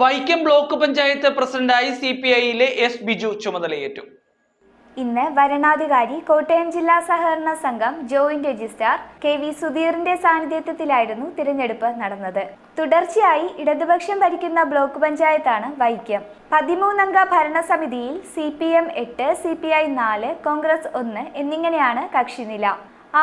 Vaikom block panchayat പ്രസിഡന്റായി C P ഐയിലെ S Biju ചുമതലയേറ്റു. ഇന്ന് വരണാധികാരി കോട്ടയം ജില്ലാ സഹകരണ സംഘം ജോയിന്റ് രജിസ്ട്രാർ കെ വി സുധീറിന്റെ സാന്നിധ്യത്തിലായിരുന്നു തിരഞ്ഞെടുപ്പ് നടന്നത്. തുടർച്ചയായി ഇടതുപക്ഷം ഭരിക്കുന്ന ബ്ലോക്ക് പഞ്ചായത്താണ് വൈക്കം. പതിമൂന്നംഗ ഭരണസമിതിയിൽ സി പി എം എട്ട് സി പി ഐ നാല് കോൺഗ്രസ് ഒന്ന് എന്നിങ്ങനെയാണ് കക്ഷിനില.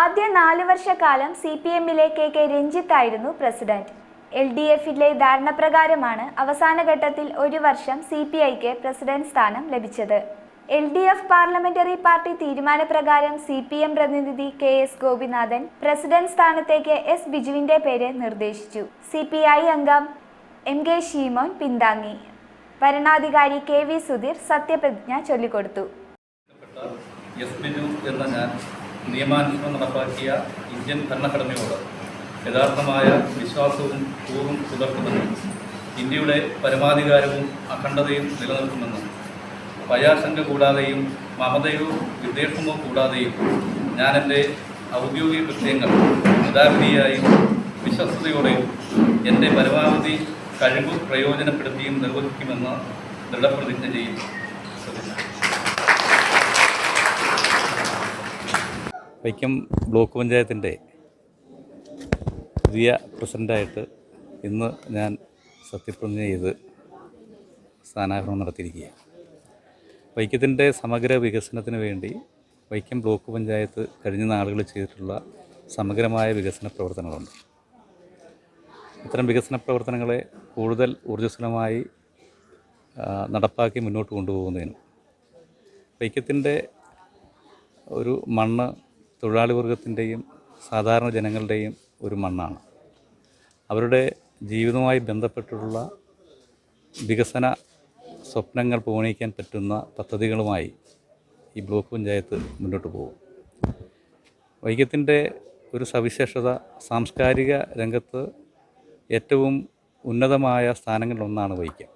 ആദ്യ നാല് വർഷക്കാലം സി പി എമ്മിലെ കെ കെ രഞ്ജിത്തായിരുന്നു പ്രസിഡന്റ്. എൽ ഡി എഫിലെ ധാരണപ്രകാരമാണ് അവസാന ഘട്ടത്തിൽ ഒരു വർഷം സി പി ഐക്ക് പ്രസിഡന്റ് സ്ഥാനം ലഭിച്ചത്. L D F parliamentary party തീരുമാനപ്രകാരം C P M പ്രതിനിധി കെ എസ് ഗോപിനാഥൻ പ്രസിഡന്റ് സ്ഥാനത്തേക്ക് എസ് ബിജുവിന്റെ പേര് നിർദ്ദേശിച്ചു. സി പി ഐ അംഗം എം കെ ഷീമോൻ പിന്താങ്ങി. ഭരണാധികാരി കെ വി സുധീർ സത്യപ്രതിജ്ഞ ചൊല്ലിക്കൊടുത്തു. എസ് ബിജു നടപ്പാക്കിയ ഇന്ത്യൻ ഭരണഘടനയോട് യഥാർത്ഥമായ വിശ്വാസവും പൂർവം പുലർത്തുമെന്നും ഇന്ത്യയുടെ പരമാധികാരവും അഖണ്ഡതയും നിലനിർത്തുമെന്നും ഭയാശങ്ക കൂടാതെയും മമതയോ വിദ്വേഷമോ കൂടാതെയും ഞാൻ എന്റെ ഔദ്യോഗിക കൃത്യങ്ങൾ യഥാവിധിയായും വിശ്വസ്തയോടെയും എന്റെ പരമാവധി കഴിവ് പ്രയോജനപ്പെടുത്തിയും നിർവഹിക്കുമെന്ന് ദൃഢപ്രതിജ്ഞ ചെയ്യും വൈക്കം ബ്ലോക്ക് പഞ്ചായത്തിന്റെ പുതിയ പ്രസിഡന്റായിട്ട് ഇന്ന് ഞാൻ സത്യപ്രതിജ്ഞ ചെയ്ത് സ്ഥാനാരോഹണം നടത്തിയിരിക്കുകയാണ്. വൈക്കത്തിന്റെ സമഗ്ര വികസനത്തിന് വേണ്ടി വൈക്കം ബ്ലോക്ക് പഞ്ചായത്ത് കഴിഞ്ഞ നാളുകളിൽ ചെയ്തിട്ടുള്ള സമഗ്രമായ വികസന പ്രവർത്തനങ്ങളുണ്ട്. ഇത്തരം വികസന പ്രവർത്തനങ്ങളെ കൂടുതൽ ഊർജസ്വലമായി നടപ്പാക്കി മുന്നോട്ട് കൊണ്ടുപോകുന്നതിനും വൈക്കത്തിന്റെ ഒരു മണ്ണ് തൊഴിലാളി വർഗത്തിന്റെയും സാധാരണ ജനങ്ങളുടെയും ഒരു മണ്ണാണ്. അവരുടെ ജീവിതവുമായി ബന്ധപ്പെട്ടിട്ടുള്ള വികസന സ്വപ്നങ്ങൾ പൂവണിക്കാൻ പറ്റുന്ന പദ്ധതികളുമായി ഈ ബ്ലോക്ക് പഞ്ചായത്ത് മുന്നോട്ട് പോകും. വൈക്കത്തിന്റെ ഒരു സവിശേഷത സാംസ്കാരിക രംഗത്ത് ഏറ്റവും ഉന്നതമായ സ്ഥാനങ്ങളിലൊന്നാണ് വൈക്കം.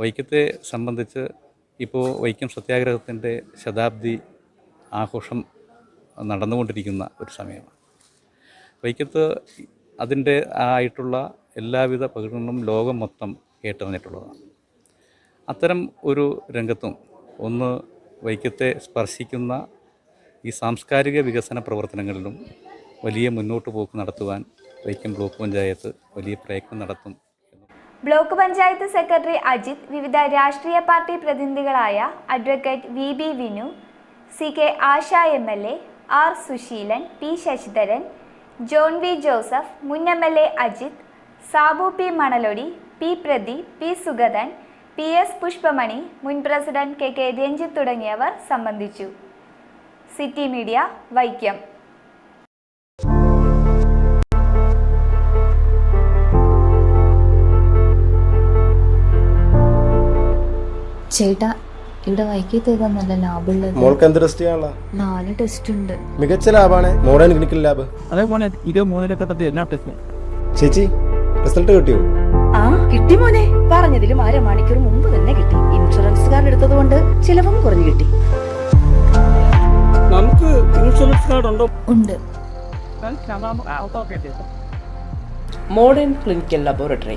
വൈക്കത്തെ സംബന്ധിച്ച് ഇപ്പോൾ വൈക്കം സത്യാഗ്രഹത്തിന്റെ ശതാബ്ദി ആഘോഷം നടന്നുകൊണ്ടിരിക്കുന്ന ഒരു സമയമാണ്. വൈക്കത്ത് അതിന്റെ ആയിട്ടുള്ള എല്ലാവിധ പ്രകടനങ്ങളും ലോകം മൊത്തം കേട്ടുവന്നിട്ടുള്ളതാണ് അത്തരം ഒരു രംഗത്തും ഒന്ന് വൈക്കത്തെ സ്പർശിക്കുന്ന ഈ സാംസ്കാരിക വികസന പ്രവർത്തനങ്ങളിലും വലിയ മുന്നോട്ട് പോക്ക് നടത്തുവാൻ വൈക്കം ബ്ലോക്ക് പഞ്ചായത്ത് വലിയ പ്രയത്നം നടത്തും ബ്ലോക്ക് പഞ്ചായത്ത് സെക്രട്ടറി അജിത് വിവിധ രാഷ്ട്രീയ party പ്രതിനിധികളായ advocate V B Vinu C K Asha M L A R Susheelan P Sasidharan John V Joseph മുൻ M L A Ajith Sabu P Manalodi P Pradeep P Sugathan P S Pushpamani മുൻ president K K Ranjith തുടങ്ങിയവർ സംബന്ധിച്ചു. City media Vaikom. ചേട്ടാ ഇവിടെ വൈക്കി ഏതാ നല്ല ലാഭമുള്ളത് മോൾക്ക് എന്ത് ടെസ്റ്റ് ചെയ്യാനുള്ള? നാല് ടെസ്റ്റ് ഉണ്ട്. മികച്ച ലാബാണ് മോഡേൺ ക്ലിനിക്കൽ ലാബ് അതേപോലെ ഇത് മൂന്നിലൊക്കെ എല്ലാ ടെസ്റ്റും ചേച്ചി റിസൾട്ട് കിട്ടിയോ? ആ കിട്ടി മോനെ. പറഞ്ഞതിലും അരമണിക്കൂർ മുമ്പ് തന്നെ കിട്ടി. ഇൻഷുറൻസ് കാർഡ് എടുത്തത് കൊണ്ട് ചിലവും കുറഞ്ഞു കിട്ടി. നമുക്ക് ഇൻഷുറൻസ് കാർഡ് ഉണ്ടോ? ഉണ്ട്. Modern clinical laboratory